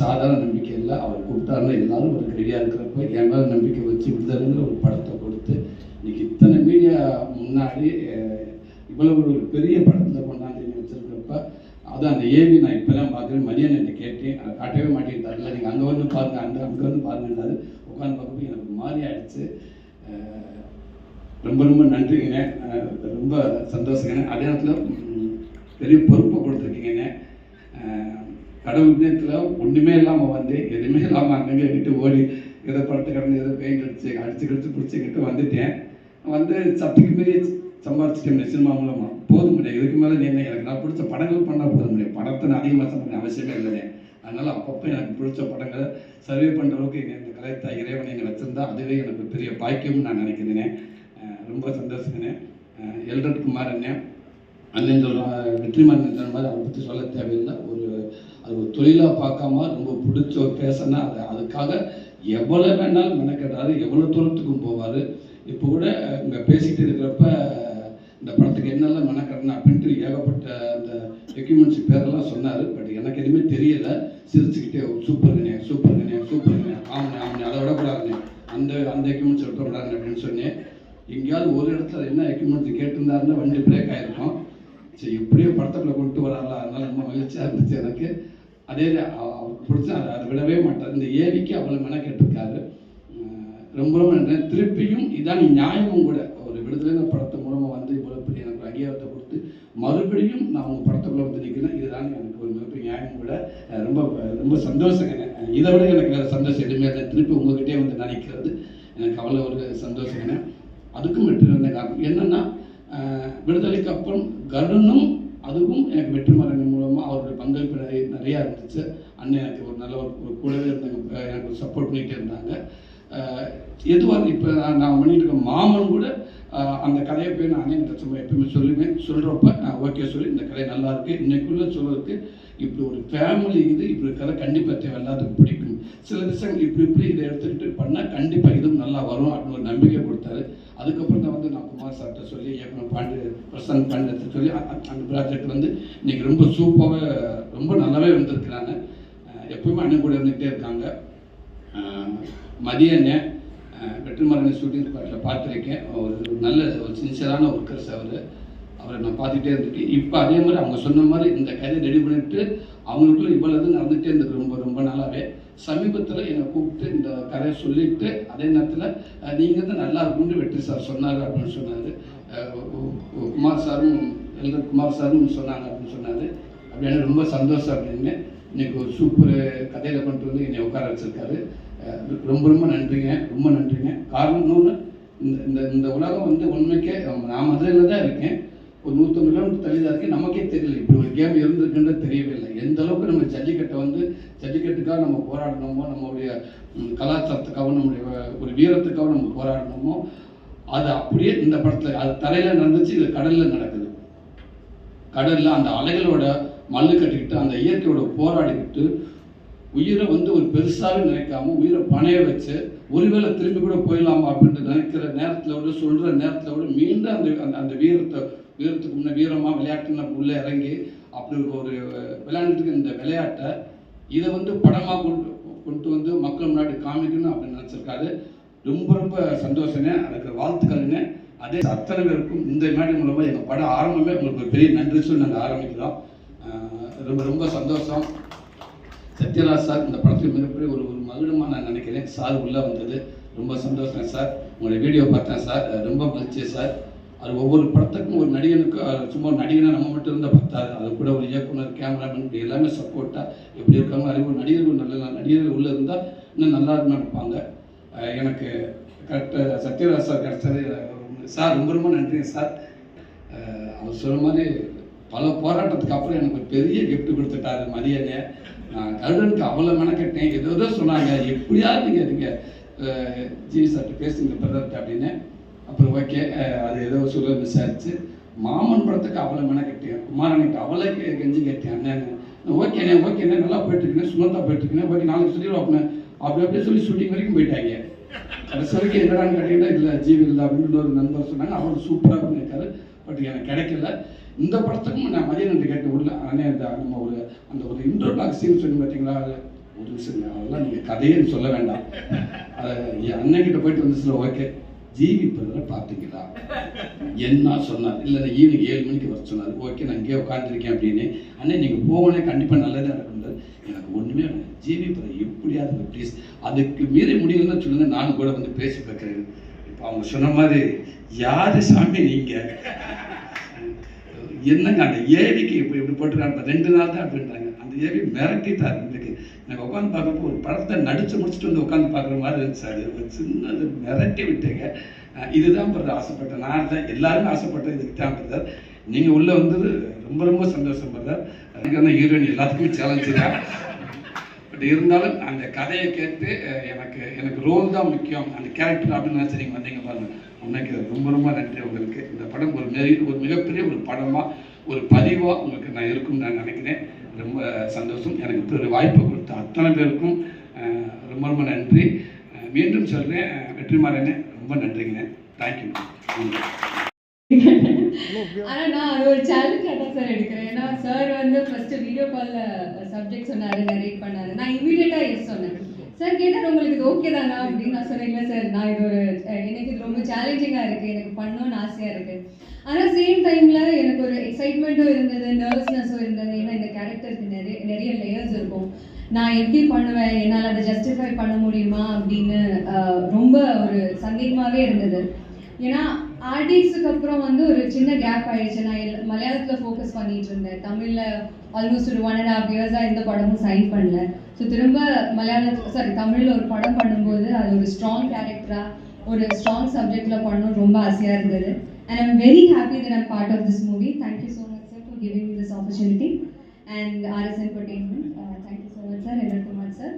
சாதாரண நம்பிக்கை இல்லை. அவர் கூப்பிட்டாருன்னா எல்லாரும் ஒரு ரெடியாக இருக்கிறப்ப என் மேலே நம்பிக்கை வச்சு விடுதலைங்கிற ஒரு படத்தை கொடுத்து இன்னைக்கு இத்தனை மீடியா முன்னாடி இவ்வளவு ஒரு பெரிய படத்தில் கொண்டாந்து வச்சிருக்கிறப்ப அது அந்த ஏவி நான் இப்போ தான் பார்க்குறேன். மதியம் என்னை கேட்டேன். அதை காட்டவே மாட்டேங்கிறாரு இல்லை நீங்கள் அங்கே வந்து பாருங்க அங்கே அங்கே வந்து பாருங்கன்றாரு. உட்காந்து பார்க்கும்போது எனக்கு மாறி ஆயிடுச்சு. ரொம்ப ரொம்ப நன்றிங்க. ரொம்ப சந்தோஷங்க. அதே நேரத்தில் பெரிய பொறுப்பை கொடுத்துருக்கீங்க. கடவுள் நேரத்தில் ஒன்றுமே இல்லாமல் வந்து எதுவுமே இல்லாமல் அங்கங்கே விட்டு ஓடி ஏதோ படுத்து கிடந்து ஏதோ பெயிண்ட் அடிச்சு அடிச்சு கடிச்சு பிடிச்சிக்கிட்டு வந்துட்டேன். வந்து சத்துக்கு மீறி சம்பாரிச்சிட்டேன் சினிமா மூலமாக போதும் முடியாது இதுக்கு மேலே நீ என்ன எனக்கு நான் பிடிச்ச படங்கள் பண்ணால் போதும் முடியும் படத்தை நான் அதிகமாக சம்பாதிக்க அவசியமே இல்லை அதனால் அப்பப்போ எனக்கு பிடிச்ச படங்களை சர்வே பண்ணுற அளவுக்கு என்னை இந்த கலைத்தா இறைவன் என்னை வச்சுருந்தா அதுவே எனக்கு பெரிய பாக்கியம்னு நான் நினைக்கிறேனே. ரொம்ப சந்தோஷங்கண்ணே எல்ரட் குமார் அண்ணன் அண்ணன் சொல்ற வெற்றிமாறன் சொன்ன மாதிரி அதை பற்றி சொல்ல தேவையில்லை. அது ஒரு தொழிலாக பார்க்காம ரொம்ப பிடிச்ச ஒரு பேசனா அது. அதுக்காக எவ்வளோ வேணாலும் மெனக்கட்டாரு எவ்வளோ தூரத்துக்கும் போவார். இப்போ கூட இங்கே பேசிகிட்டு இருக்கிறப்ப இந்த படத்துக்கு என்னெல்லாம் மெனக்கட்டணும் அப்படின்ட்டு ஏகப்பட்ட அந்த எக்யூப்மெண்ட்ஸ் பேரெல்லாம் சொன்னார். பட் எனக்கு எதுவுமே தெரியலை. சிரிச்சுக்கிட்டே சூப்பருங்கண்ணே சூப்பர் கண்ணே ஆமாண்ணே ஆமாண்ணே அதை விடக்கூடாதுண்ணே அந்த அந்த எக்யூப்மெண்ட்ஸ் விடக்கூடாதுண்ணே அப்படின்னு சொன்னேன். எங்கேயாவது ஒரு இடத்துல என்ன எக்யூப்மெண்ட்ஸ் கேட்டிருந்தாருன்னா வண்டி பிரேக் ஆகிருக்கும் சரி எப்படியோ படத்துக்குள்ள கொண்டு வராங்களா? அதனால ரொம்ப மகிழ்ச்சியாக இருந்துச்சு எனக்கு. அதே அவருக்கு பிடிச்ச அதை அதை விடவே மாட்டார். இந்த ஏவிக்கு அவ்வளோ மெனக்கெட்டிருக்காரு. ரொம்ப ரொம்ப நன்றி. திருப்பியும் இதான் நியாயமும் கூட. ஒரு விடுதலை படத்து மூலமாக வந்து இவ்வளோ பெரிய எனக்கு அங்கீகாரத்தை கொடுத்து மறுபடியும் நான் உங்கள் படத்துக்குள்ள வந்து நிற்கிறேன் இதுதான் எனக்கு ஒரு மிகப்பெரிய நியாயம் கூட. ரொம்ப ரொம்ப சந்தோஷங்க இதை விட எனக்கு வேறு சந்தோஷம் எதுவுமே இல்லை. திருப்பி உங்ககிட்டே வந்து நினைக்கிறது எனக்கு அவ்வளோ ஒரு சந்தோஷங்க அதுக்கும் வெற்றி இருந்த காரணம் என்னன்னா விடுதலைக்கு அப்புறம் கருணும் அதுவும் எனக்கு வெற்றிமாறன் மூலமாக அவருடைய பங்களிப்பு நிறைய நிறையா இருந்துச்சு. அண்ணன் எனக்கு ஒரு நல்ல ஒரு கூடவே இருந்தாங்க. எனக்கு ஒரு சப்போர்ட் பண்ணிகிட்டே இருந்தாங்க. எதுவாக இப்போ நான் நான் பண்ணிட்டு இருக்க மாமன் கூட அந்த கதையை போய் நான் அண்ணன் சும்மா எப்பயுமே சொல்லுவேன். சொல்கிறப்ப நான் ஓகே சொல்லி இந்த கதை நல்லா இருக்குது இன்னைக்குள்ளே சொல்கிறதுக்கு இப்படி ஒரு ஃபேமிலி இது இப்படி கதை கண்டிப்பாக தேவை எல்லாத்துக்கும் பிடிக்கும் சில விஷயங்கள் இப்படி இப்படி இதை எடுத்துக்கிட்டு பண்ணால் கண்டிப்பாக இதுவும் நல்லா வரும் அப்படின்னு ஒரு நம்பிக்கை கொடுத்தாரு. அதுக்கப்புறம் தான் வந்து நான் குமார் சார்கிட்ட சொல்லி இயக்குனர் பாண்டு பிரசன் பாண்டியத்தை சொல்லி அந்த ப்ராஜெக்ட் வந்து இன்னைக்கு ரொம்ப சூப்பராக ரொம்ப நல்லாவே வந்திருக்கிறாங்க. எப்பவுமே அண்ணன் கூட இருந்துகிட்டே இருக்காங்க. அஹ் மதிய அண்ணன் வெற்றிமாறன் ஷூட்டிங் ஸ்பாட்டில் பார்த்துருக்கேன். ஒரு நல்ல ஒரு சின்சியரான ஒர்க்கர்ஸ் அவர். அவரை நான் பார்த்துட்டே இருந்திருக்கேன் இப்போ அதே மாதிரி அவங்க சொன்ன மாதிரி இந்த கதையை ரெடி பண்ணிட்டு அவங்களுக்குள்ள இவ்வளவு நடந்துகிட்டே இருந்தது ரொம்ப ரொம்ப நாளாகவே சமீபத்தில் என்னை கூப்பிட்டு இந்த கதையை சொல்லிட்டு அதே நேரத்தில் நீங்கள் தான் நல்லா இருக்கும்னு வெற்றி சார் சொன்னார் அப்படின்னு சொன்னார். குமார் சாரும் எல்டர் குமார் சாரும் சொன்னாங்க அப்படின்னு சொன்னார். அப்படின்னு ரொம்ப சந்தோஷம் அப்படின்னு. இன்னைக்கு ஒரு சூப்பர் கதையில் கொண்டு வந்து என்னை உட்கார வச்சுருக்காரு. ரொம்ப ரொம்ப நன்றிங்க. ரொம்ப நன்றிங்க. காரணம் இன்னொன்று இந்த இந்த இந்த உலகம் வந்து உண்மைக்கே நான் மதுரையில் தான் இருக்கேன். ஒரு நூற்றம்பது கிலோமீட்டர் தள்ளி தான் இருக்கேன் நமக்கே தெரியல. இப்படி ஒரு கேம் இருந்திருக்குன்னு தெரியவே இல்லை எந்த அளவுக்கு நம்ம ஜல்லிக்கட்டை வந்து ஜல்லிக்கட்டுக்காக நம்ம போராடணுமோ நம்மளுடைய கலாச்சாரத்துக்காகவும் நம்முடைய ஒரு வீரத்துக்காகவும் நம்ம போராடணுமோ அது அப்படியே இந்த படத்தில் அது தரையில் நடந்துச்சு இது கடலில் நடக்குது. கடலில் அந்த அலைகளோட மல்லு கட்டிக்கிட்டு அந்த இயற்கையோட போராடிக்கிட்டு உயிரை வந்து ஒரு பெருசாகவே நினைக்காம உயிரை பணைய வச்சு ஒருவேளை திரும்பி கூட போயிடலாமா அப்படின்ட்டு நினைக்கிற நேரத்தில் விட சொல்கிற நேரத்தில் விட மீண்டும் அந்த அந்த அந்த வீரத்தை வீரத்துக்கு முன்னே வீரமாக விளையாட்டுன்னு உள்ளே இறங்கி அப்படி ஒரு விளையாண்டுட்டு இந்த விளையாட்டை இதை வந்து படமாக கொண்டு கொண்டு வந்து மக்கள் முன்னாடி காமிக்கணும் அப்படின்னு நினச்சிருக்காரு. ரொம்ப ரொம்ப சந்தோஷங்க. அதுக்கு வாழ்த்துக்கள்ங்க. அதே அத்தனை பேருக்கும் இந்த மேடை மூலமாக எங்கள் படம் ஆரம்பமே உங்களுக்கு ஒரு பெரிய நன்றி சொல்லி நாங்கள் ஆரம்பிக்கிறோம். ரொம்ப ரொம்ப சந்தோஷம். சத்யராஜ் சார் இந்த படத்துக்கு மிகப்பெரிய ஒரு ஒரு மகிழமாக நான் நினைக்கிறேன். சார் உள்ளே வந்தது. ரொம்ப சந்தோஷம் சார். உங்களுடைய வீடியோ பார்த்தேன் சார். ரொம்ப மகிழ்ச்சி சார். அது ஒவ்வொரு படத்துக்கும் ஒரு நடிகனுக்கு சும்மா நடிகனை நம்ம மட்டும் இருந்தால் பத்தாது. அது கூட ஒரு இயக்குனர் கேமராமேன் இப்படி எல்லாமே சப்போர்ட்டாக எப்படி இருக்காங்க அதே ஒரு நடிகர்கள் நல்ல நடிகர்கள் உள்ளே இருந்தால் இன்னும் நல்லா இருப்பாங்க நினைப்பாங்க. எனக்கு கரெக்டாக சத்யராஜ் சார் கிடைச்சது சார் ரொம்ப ரொம்ப நன்றிங்க சார். அவர் சொன்ன மாதிரி பல போராட்டத்துக்கு அப்புறம் எனக்கு ஒரு பெரிய கிஃப்ட் கொடுத்துட்டாரு மதியனே. நான் கருடனுக்கு அவ்வளோ மெனக்கட்டேன். ஏதோ ஏதோ சொன்னாங்க எப்படியாவது நீங்கள் நீங்கள் ஜி சார்ட்டு பேசுங்க பிரதர்கிட்ட அப்படின்னு. அப்புறம் ஓகே அது ஏதோ சொல்ல விசாரிச்சு மாமன் படத்துக்கு அவ்வளோ மெனக்கட்டேன் குமாரனுக்கு அவளை கெஞ்சி கேட்டேன் அண்ணன் ஓகேண்ணே ஓகேண்ணே நல்லா போயிட்டுருக்கேன் சுமந்தா போயிட்டுருக்கேன் ஓகே நாளைக்கு சொல்லிடுவோம் அப்படின்னு அப்படி அப்படியே சொல்லி ஷூட்டிங் வரைக்கும் போயிட்டாங்க. கடைசி வரைக்கும் என்னடான்னு கேட்டீங்கன்னா இல்லை ஜீவி இல்லை அப்படின்னு ஒரு நண்பர் சொன்னாங்க. அவர் சூப்பராக பண்ணியிருக்காரு பட் எனக்கு கிடைக்கல. இந்த படத்துக்கும் நான் மதிய நன்றி கேட்டு உள்ள ஆனால் இந்த நம்ம ஒரு அந்த ஒரு இன்ட்ரோடாக் சீன் சொல்லி பார்த்தீங்களா? ஒரு விஷயம் அதெல்லாம் நீங்கள் கதையே சொல்ல வேண்டாம். அதை என் அண்ணன்கிட்ட போயிட்டு வந்து சொல்ல ஓகே. ஜீவிப்பதில் பிரதரை பார்த்தீங்களா என்ன சொன்னார்? இல்லை ஈவினிங் ஏழு மணிக்கு வர சொன்னார். ஓகே நான் இங்கே உட்காந்துருக்கேன் அப்படின்னு. அண்ணே நீங்கள் போகணே கண்டிப்பாக நல்லதாக நடக்கும்ன்றார் எனக்கு ஒன்றுமே வேணாம். எப்படியாவது ப்ளீஸ் அதுக்கு மீறி முடியலன்னு சொல்லுங்க. நானும் கூட வந்து பேசி பார்க்குறேன். இப்போ அவங்க சொன்ன மாதிரி யாரு சாமி நீங்கள் என்னங்க அந்த ஏவிக்கு இப்போ இப்படி போட்டுருக்காங்க? ரெண்டு நாள் தான் அப்படின்றாங்க. அந்த ஏவி மிரட்டிட்டார். இன்றைக்கு எனக்கு உட்காந்து பார்க்கப்போ ஒரு படத்தை நடித்து முடிச்சுட்டு வந்து உட்காந்து பார்க்குற மாதிரி இருந்துச்சு. அது ஒரு சின்னது மிரட்டி விட்டேங்க. இதுதான் பிரதர் ஆசைப்பட்டேன் நான் தான் எல்லாருமே ஆசைப்பட்டேன் இதுக்கு தான் பிரதர். நீங்கள் உள்ளே வந்தது ரொம்ப ரொம்ப சந்தோஷம் பிரதர். அதுக்கு வந்து ஹீரோயின் எல்லாத்துக்குமே சேலஞ்சு தான். பட் இருந்தாலும் அந்த கதையை கேட்டு எனக்கு எனக்கு ரோல் தான் முக்கியம். அந்த கேரக்டர் அப்படின்னு நினச்சி நீங்கள் வந்தீங்க பாருங்க. உனக்கு ரொம்ப ரொம்ப நன்றி உங்களுக்கு. இந்த படம் ஒரு மிக ஒரு மிகப்பெரிய ஒரு படமாக ஒரு பதிவாக உங்களுக்கு நான் இருக்கும்னு நான் நினைக்கிறேன். ரொம்ப சந்தோஷம். எனக்கு ஒரு வாய்ப்பு கொடுத்த அத்தனை பேருக்கும் ரொம்ப ரொம்ப நன்றி. மீண்டும் சொல்கிறேன் வெற்றிமாறனே ரொம்ப நன்றிங்கண்ணே தேங்க்யூ ஆனா நான் அது ஒரு சேலஞ்ச் தான் சார் எடுக்கிறேன். ஏன்னா சார் வந்து ஃபர்ஸ்ட் வீடியோ கால்ல சப்ஜெக்ட் சொன்னாரு நரேட் பண்ணாரு. நான் இமீடியட்டா எஸ் சொன்னேன். சார் கேட்டது உங்களுக்கு இது ஓகே தானா அப்படின்னு நான் சொன்னேன் இல்லை சார் நான் இது ஒரு எனக்கு இது ரொம்ப சேலஞ்சிங்காக இருக்குது எனக்கு பண்ணணும்னு ஆசையாக இருக்குது ஆனால் சேம் டைமில் எனக்கு ஒரு எக்ஸைட்மெண்ட்டும் இருந்தது நர்வஸ்னஸும் இருந்தது. ஏன்னா இந்த கேரக்டருக்கு நிறைய நிறைய லேயர்ஸ் இருக்கும். நான் எப்படி பண்ணுவேன்? என்னால் அதை ஜஸ்டிஃபை பண்ண முடியுமா? அப்படின்னு ரொம்ப ஒரு சந்தேகமாகவே இருந்தது. ஏன்னா ஆர்டிஎக்ஸுக்கு அப்புறம் வந்து ஒரு சின்ன கேப் ஆயிடுச்சு. நான் மலையாளத்தில் மலையாளத்துல ஃபோக்கஸ் பண்ணிட்டு இருந்தேன். தமிழ்ல ஆல்மோஸ்ட் ஒரு ஒன் அண்ட் ஹாஃப் இயர்ஸாக எந்த படமும் சைன் பண்ணல. ஸோ திரும்ப மலையாளத்துல சாரி தமிழ்ல ஒரு படம் பண்ணும்போது அது ஒரு ஸ்ட்ராங் கேரக்டரா ஒரு ஸ்ட்ராங் சப்ஜெக்ட்ல பண்ணணும் ரொம்ப ஆசையா இருந்தது. And I'm very happy that I'm part of this movie thank you so much sir for giving me this opportunity and RS entertainment thank you so much sir என்டர்குமார் sir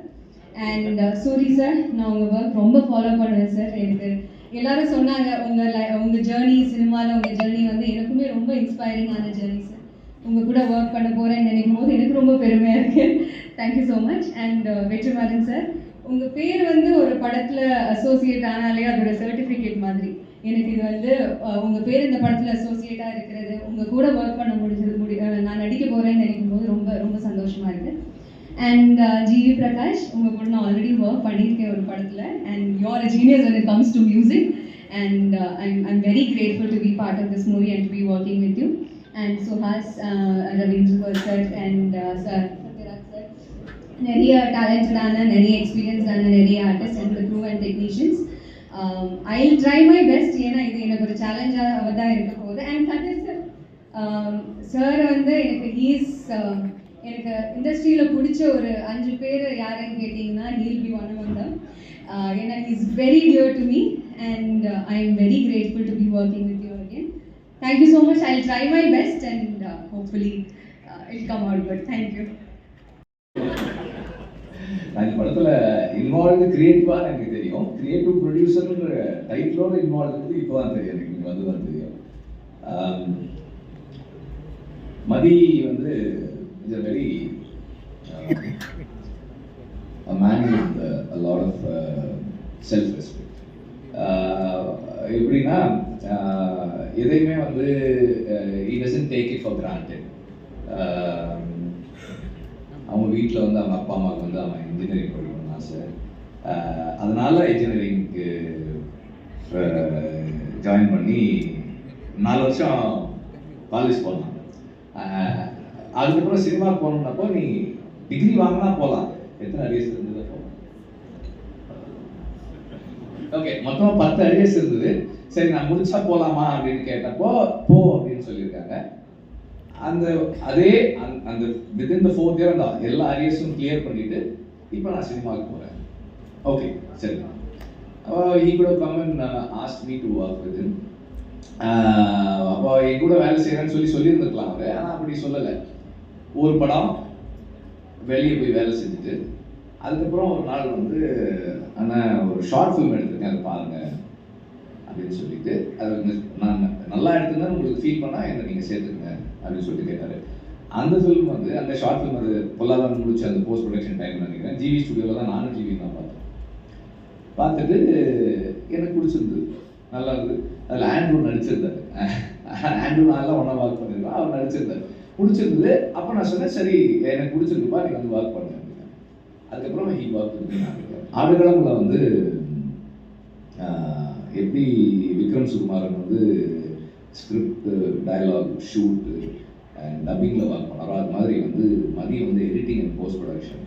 and Soori sir நான் உங்கள் work ரொம்ப follow பண்ணுவேன் sir எனக்கு எல்லாரும் சொன்னாங்க உங்கள் லை உங்கள் journey சினிமாவில் உங்கள் ஜேர்னி வந்து எனக்குமே ரொம்ப இன்ஸ்பைரிங்கான ஜேர்னி சார் உங்கள் கூட ஒர்க் பண்ண போகிறேன்னு நினைக்கும் போது எனக்கு ரொம்ப பெருமையாக இருக்குது thank you so much and uh, Vetrimaaran sir உங்கள் பேர் வந்து ஒரு படத்தில் அசோசியேட் ஆனாலே அதோட சர்டிஃபிகேட் மாதிரி. எனக்கு இது வந்து உங்கள் உங்க பேர் இந்த படத்தில் அசோசியேட்டாக இருக்கிறது உங்கள் கூட ஒர்க் பண்ண முடிஞ்சது முடி நான் நடிக்க போகிறேன்னு நினைக்கும் போது ரொம்ப ரொம்ப சந்தோஷமாக இருக்குது அண்ட் ஜிவி பிரகாஷ் உங்கள் கூட நான் ஆல்ரெடி ஒர்க் பண்ணியிருக்கேன் ஒரு படத்தில். And you're a genius when it comes to music. And I'm I'm, I'm very grateful to be part of this movie and to be working with you. And Suhas, uh, Ravindra Perset uh, நிறைய டேலண்டடான நிறைய எக்ஸ்பீரியன்ஸ்டான நிறைய artist and crew and technicians I try my best ஏன்னா இது எனக்கு ஒரு சேலஞ்சாக தான் இருக்க போகுது. அண்ட் கதிர் சார் சார் வந்து எனக்கு ஹீஸ் எனக்கு இண்டஸ்ட்ரியில் பிடிச்ச ஒரு அஞ்சு பேர் யாருன்னு கேட்டிங்கன்னா Neil be one of them ஏன்னா is very dear to me and I am very grateful to be working with you again thank you so much I try my best and hopefully it come out good thank you நான் இந்த படத்துல involved கிரியேட்டிவா எனக்கு தெரியும். Creative ப்ரொடியூசர்ன்ற டைட்டிலோட involve இருக்குது இப்போ தான் தெரியும். எனக்கு இங்கே வந்து தான் தெரியும். மதி வந்து is a very a man with uh, a lot of uh, self respect uh, எப்படின்னா uh, எதையுமே வந்து uh, இ doesn't take it for granted அவங்க வீட்டில் வந்து அவங்க அப்பா அம்மாவுக்கு வந்து அவன் இன்ஜினியரிங் படிக்கணும்னு ஆசை. அதனால இன்ஜினியரிங்க்கு ஜாயின் பண்ணி நாலு வருஷம் காலேஜ் போனான் அதுக்கப்புறம் சினிமாவுக்கு போகணுன்னப்போ நீ டிகிரி வாங்கினா போகலாம் எத்தனை அரியர்ஸ் இருந்தது அப்போ? ஓகே மொத்தம் பத்து அரியர்ஸ் இருந்தது. சரி நான் முடிச்சா போகலாமா அப்படின்னு கேட்டப்போ போ அப்படின்னு சொல்லியிருக்காங்க. அந்த அதே அந்த- அந்த வித்தின் த ஃபோர்த் இயர் அந்த எல்லா அரியர்ஸும் கிளியர் பண்ணிட்டு இப்போ நான் சினிமாவுக்கு போகிறேன் ஓகே சரி. ஈ கூட came and asked me to work with அப்போ என் கூட வேலை செய்கிறேன்னு சொல்லி சொல்லியிருந்துருக்கலாம் அவர். ஆனால் அப்படி சொல்லலை. ஒரு படம் வெளியே போய் வேலை செஞ்சுட்டு அதுக்கப்புறம் ஒரு நாள் வந்து அண்ணன் ஒரு ஷார்ட் ஃபிலிம் எடுத்திருக்கேன் அதை பாருங்க அப்படின்னு சொல்லிட்டு அது மிஸ்- நான் நல்லா எடுத்திருந்தேன் உங்களுக்கு ஃபீல் பண்ணால் என்னை நீங்கள் சேர்த்துக்குங்க அப்படின்னு சொல்லிட்டு கேட்டார். அந்த ஃபிலிம் வந்து அந்த ஷார்ட் ஃபிலிம் அது பொல்லாதான் முடிச்சு அந்த போஸ்ட் ப்ரொடக்ஷன் டைம் நினைக்கிறேன். ஜிவி ஸ்டுடியோவில் தான் நானும் ஜிவி தான் பார்த்தேன். பார்த்துட்டு எனக்கு பிடிச்சிருந்தது. நல்லா இருந்தது. அதில் ஆண்ட்ரூ நடிச்சிருந்தாரு. ஆண்ட்ரூ நல்லா ஒன்றா ஒர்க் பண்ணியிருக்கேன் அவர் நடிச்சிருந்தார். பிடிச்சிருந்தது. அப்போ நான் சொன்னேன் சரி எனக்கு பிடிச்சிருக்குப்பா நீ வந்து ஒர்க் பண்ணுங்க அதுக்கப்புறம் ஹீ ஒர்க் ஆடுகளம்ல வந்து எப்படி விக்ரம் சுகுமாரன் வந்து ஸ்கிரிப்ட் டயலாக் ஷூட்டு அண்ட் டப்பிங்கில் ஒர்க் பண்ணாரோ அது மாதிரி வந்து மதியம் வந்து எடிட்டிங் அண்ட் போஸ்ட் ப்ரொடக்ஷன்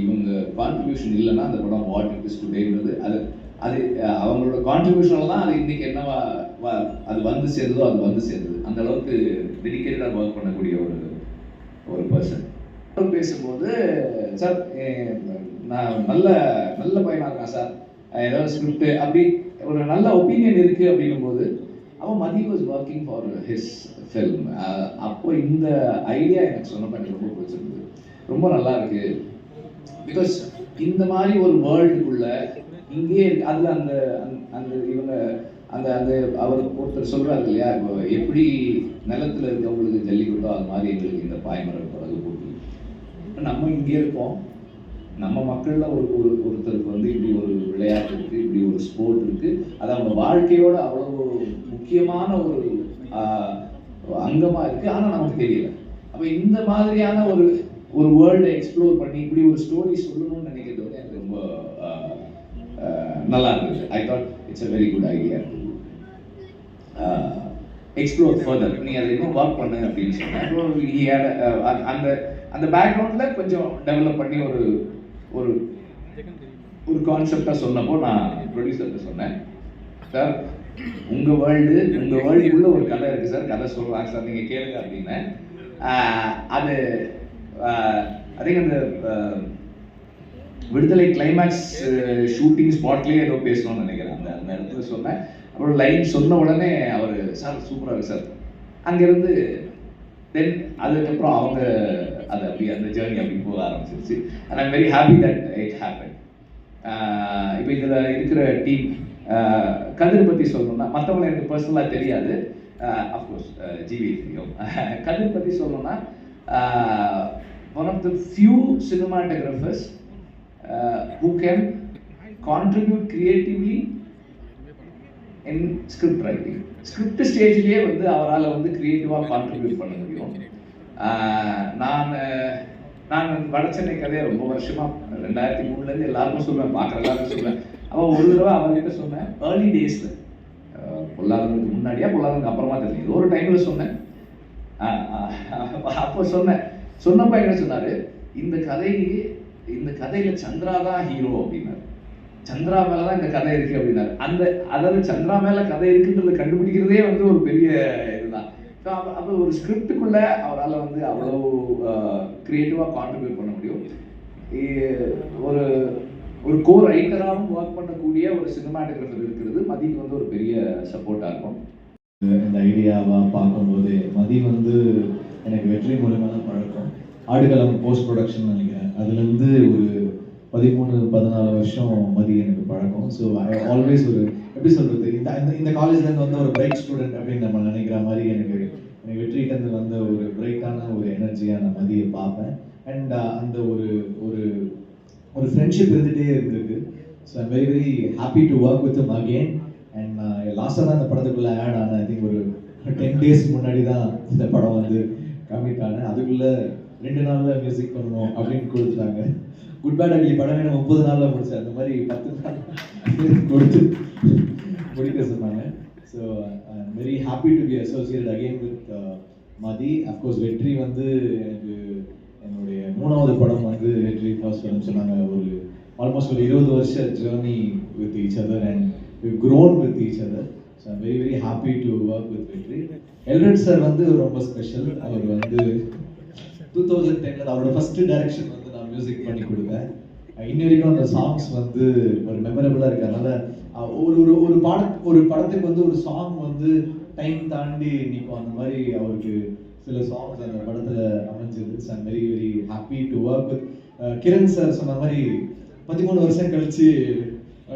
இவங்க கான்ட்ரிபியூஷன் இல்லைன்னா அந்த படம் வாட் இட் இஸ் டுடேன்றது அது அது அவங்களோட கான்ட்ரிபியூஷனில் தான் அது இன்னைக்கு என்னவா அது வந்து சேர்ந்ததோ அது வந்து சேர்ந்தது அந்த அளவுக்கு டெடிக்கேட்டடாக ஒர்க் பண்ணக்கூடிய ஒரு ஒரு பர்சன் பேசும்போது சார் நான் நல்ல நல்ல பையனாக இருக்கான் சார். ஏதாவது ஸ்கிரிப்ட் அப்படி ஒரு நல்ல ஒப்பீனியன் இருக்குது அப்படின்னும் போது அவன் Mathi was working for his film அப்போ இந்த ஐடியா எனக்கு சொன்னப்ப எனக்கு ரொம்ப பிடிச்சிருந்தது. ரொம்ப நல்லா இருக்கு. பிகாஸ் இந்த மாதிரி ஒரு வேர்ல்டுக்குள்ள இங்கேயே இருக்கு. அந்த அந்த- அந்த இவங்க அந்த அந்த அவர் ஒருத்தர் சொல்கிறாரு இல்லையா இப்போ எப்படி நிலத்துல இருக்கவங்களுக்கு ஜல்லிக்கட்டோ அது மாதிரி எங்களுக்கு இந்த பாய்மரம் படகு போட்டி. நம்ம இங்கே இருக்கோம். நம்ம மக்களில் ஒரு ஒரு ஒருத்தருக்கு வந்து இப்படி ஒரு விளையாட்டு இருக்குது இப்படி ஒரு ஸ்போர்ட் இருக்குது அது அவங்க வாழ்க்கையோட அவ்வளோ முக்கியமான ஒரு அங்கமாக இருக்குது ஆனால் நமக்கு தெரியல. அப்போ இந்த மாதிரியான ஒரு ஒரு வேர்ல்டை எக்ஸ்ப்ளோர் பண்ணி இப்படி ஒரு ஸ்டோரி சொல்லணும்னு நினைக்கிறது வந்து எனக்கு ரொம்ப நல்லா இருந்தது. I thought it's a very good idea explore further நீ அதை இன்னும் ஒர்க் பண்ணு அப்படின்னு சொன்னேன். அஹ் அந்த அந்த பேக்ரவுண்டில் கொஞ்சம் டெவலப் பண்ணி ஒரு ஒரு ஒரு கான்செப்டாக சொன்னப்போ நான் ப்ரொடியூசர்கிட்ட சொன்னேன். சார் உங்கள் வேர்ல்டு உங்கள் வேர்ல்டுக்குள்ள ஒரு கதை இருக்குது சார் கதை சொல்கிறாங்க சார் நீங்கள் கேளுங்க அப்படின்னேன் ஆஹ் அது அதே அந்த விடுதலை கிளைமேக்ஸ் ஷூட்டிங் ஸ்பாட்லேயே ஏதோ பேசணும்னு நினைக்கிறேன். அந்த அந்த இடத்துல சொன்னேன். அவரோட லைன் சொன்ன உடனே அவர் சார் சூப்பராக இருக்கு சார். அங்கேருந்து தென் அதுக்கப்புறம் அவங்க அது அப்படி அந்த ஜேர்னி அப்படி போக ஆரம்பிச்சிருச்சு. And I'm very happy that it happen இப்போ இதில் இருக்கிற டீம் கதிர் பற்றி சொல்லணும்னா மற்றவங்களை எனக்கு பர்சனலாக தெரியாது. அஃப்கோர்ஸ் ஜிவி தெரியும். கதிர் பற்றி சொல்லணும்னா one of the few cinematographers who can contribute creatively in script writing script ஸ்டேஜ்லேயே வந்து அவரால் வந்து க்ரியேட்டிவாக கான்ட்ரிபியூட் பண்ண முடியும். நான் நான் நான் சென்னை கதையை ரொம்ப வருஷமாக ரெண்டாயிரத்தி மூணுலேருந்து எல்லாருக்கும் சொல்லுவேன் பார்க்குற எல்லாருக்கும் சொல்லுவேன் அப்போ ஒரு தடவை அவர்கிட்ட சொன்னேன் ஏர்லி டேஸில் பொல்லாதவங்களுக்கு முன்னாடியா பொல்லாதவங்களுக்கு அப்புறமா தெரியல ஒரு டைமில் சொன்னேன். அப்போ சொன்னேன். சொன்னப்ப என்ன சொன்னார்? இந்த கதை இந்த கதையில் சந்திரா தான் ஹீரோ அப்படின்னாரு. சந்திரா மேல தான் இந்த கதை இருக்கு அப்படின்னாரு. அந்த அதாவது சந்திரா மேல கதை இருக்குன்றதை கண்டுபிடிக்கிறதே வந்து ஒரு பெரிய இதுதான். ஸோ அப்போ அப்போ ஒரு ஸ்கிரிப்டுக்குள்ள அவரால் வந்து அவ்வளோ க்ரியேட்டிவாக கான்ட்ரிபியூட் பண்ண முடியும். ஒரு ஒரு கோ ரைட்டராகவும் ஒர்க் பண்ணக்கூடிய ஒரு சினிமாட்டோகிராஃபர் இருக்கிறது மதிக்கு வந்து ஒரு பெரிய சப்போர்ட்டாக இருக்கும். இந்த ஐடியாவாக பார்க்கும்போது மதி வந்து எனக்கு வெற்றி மூலமாக தான் பழக்கம். ஆடுகளம் போஸ்ட் ப்ரொடக்ஷன் நினைக்கிறேன் அதுலேருந்து ஒரு பதிமூணு பதினாலு வருஷம் மதி எனக்கு பழக்கம். ஸோ ஐ ஆல்வேஸ் ஒரு எப்படி சொல்றது? இந்த இந்த- இந்த காலேஜ்லேருந்து வந்த ஒரு பிரைட் ஸ்டூடெண்ட் அப்படின்னு நம்ம நினைக்கிற மாதிரி எனக்கு எனக்கு வெற்றிகிட்டேருந்து வந்த ஒரு பிரைட்டான ஒரு எனர்ஜியாக நான் மதியை பார்ப்பேன். அண்ட் uh, அந்த ஒரு ஒரு ஒரு ஃப்ரெண்ட்ஷிப் இருந்துகிட்டே இருந்திருக்கு. So I'm very very happy to work with him uh, and நான் லாஸ்ட்டாக தான் இந்த படத்துக்குள்ளே ஆட் ஆனேன் ஐ திங்க் ஒரு டென் டேஸ் முன்னாடி தான் இந்த படம் வந்து கமிட் ஆனேன். அதுக்குள்ளே ரெண்டு நாளில் மியூசிக் பண்ணணும் அப்படின்னு கொடுத்துட்டாங்க. குட் பேட் அடி படமே நான் முப்பது நாளில் முடிச்சேன் அந்த மாதிரி பத்து நாள் கொடுத்து முடிக்க சொன்னாங்க. So I'm very happy to be associate again with Mathi of course Vetri வந்து எனக்கு என்னுடைய மூணாவது படம் வந்து வெற்றி ஃபர்ஸ்ட் படம் சொன்னாங்க. ஒரு ஆல்மோஸ்ட் ஒரு இருபது வருஷ journey with each other and grown with each other so I'm very very happy to work with Vetri. Elred sir வந்து ரொம்ப ஸ்பெஷல் அவர் வந்து டூ தௌசண்ட் டென்ல அவரோட ஃபர்ஸ்ட் டைரக்ஷன் வந்து மியூசிக் பண்ணி கொடுப்பேன். இன்ன வரைக்கும் அந்த சாங்ஸ் வந்து ஒரு மெமரபிளாக இருக்கு. அதனால ஒரு ஒரு ஒரு பாட ஒரு படத்துக்கு வந்து ஒரு சாங் வந்து டைம் தாண்டி நிற்கும் அந்த மாதிரி அவருக்கு சில சாங்ஸ் அந்த படத்துல அமைஞ்சது. I'm very very happy to work with Kiran sir சொன்ன மாதிரி பதிமூணு வருஷம் கழிச்சு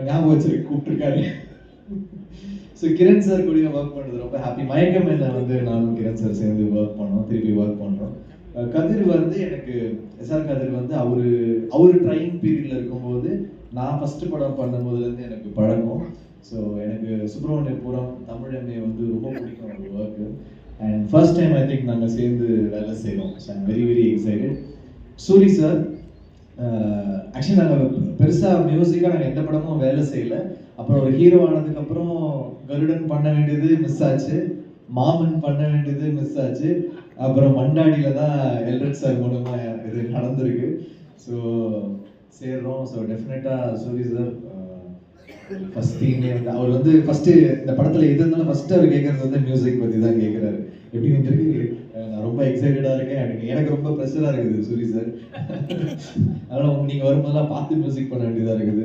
ஞாபகம் வச்சு கூப்பிட்டுருக்காரு. ஸோ கிரண் சார் கூட ஒர்க் பண்ணுறது ரொம்ப ஹாப்பி மயக்கம் என்ன வந்து நானும் கிரண் சார் சேர்ந்து ஒர்க் பண்ணோம். திருப்பி ஒர்க் பண்ணோம். கதிர் வந்து எனக்கு எஸ்ஆர் கதிர் வந்து அவரு அவர் ட்ரைனிங் பீரியட்ல இருக்கும்போது நான் ஃபர்ஸ்ட் படம் பண்ணும்போதுலேருந்து எனக்கு பழக்கம். ஸோ எனக்கு சுப்பிரமணியபுரம் தமிழமே வந்து ரொம்ப பிடிக்கும் அந்த work and first time I think நாங்கள் சேர்ந்து வேலை செய்கிறோம் so I'm very very excited Soori sir actually நாங்கள் பெருசாக மியூசிக்காக நாங்கள் எந்த படமும் வேலை செய்யல. அப்புறம் ஒரு ஹீரோ ஆனதுக்கப்புறம் கருடன் பண்ண வேண்டியது மிஸ் ஆச்சு. மாமன் பண்ண வேண்டியது மிஸ் ஆச்சு. அப்புறம் மண்டாடியில தான் எல்ரட் சார் மூலமா இது நடந்திருக்கு. ஸோ சேர்றோம். ஸோ டெஃபினட்டாக சூரி சார் ஃபர்ஸ்ட் தீமே வந்து அவர் வந்து ஃபர்ஸ்ட் இந்த படத்துல எது இருந்தாலும் ஃபர்ஸ்ட் அவர் கேட்கறது வந்து மியூசிக் பத்தி தான் கேட்குறாரு எப்படி வந்துருக்கு நான் ரொம்ப எக்ஸைட்டடா இருக்கேன். எனக்கு எனக்கு ரொம்ப ப்ரெஷரா இருக்குது சூரி சார் அதனால நீங்கள் நீங்க வரும்போதெல்லாம் பார்த்து மியூசிக் பண்ண வேண்டியதா இருக்குது.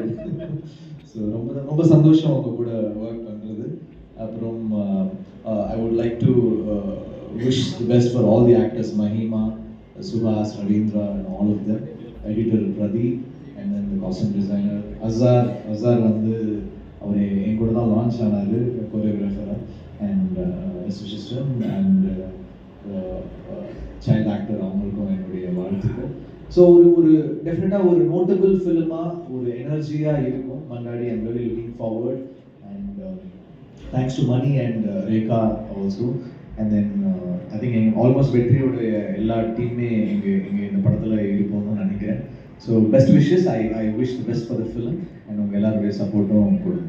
ஸோ ரொம்ப ரொம்ப சந்தோஷம் அவங்க கூட ஒர்க் பண்றது. அப்புறம் I would like to wish the best for all the actors Mahima Suhas Ravindra and all of them editor Pradeep and then costume designer Azhar Azhar வந்து அவர் என் கூட தான் லான்ச் ஆனார் கொரியோகிராஃபராக and assistant and child actor அவங்களுக்கும் என்னுடைய வாழ்த்துக்கள். So ஒரு ஒரு டெஃபினட்டாக ஒரு நோட்டபிள் ஃபிலிமாக ஒரு எனர்ஜியாக இருக்கும். மங்காடி I'm very looking forward and thanks to Mani and Rekha also and then I think எங்கள் ஆல்மோஸ்ட் வெற்றியோடைய எல்லா டீமே இங்கே இங்கே இந்த படத்தில் இருப்போம்னு நினைக்கிறேன். So best wishes I I wish best for the film and உங்கள் எல்லாருடைய சப்போர்ட்டும் கொடுங்க.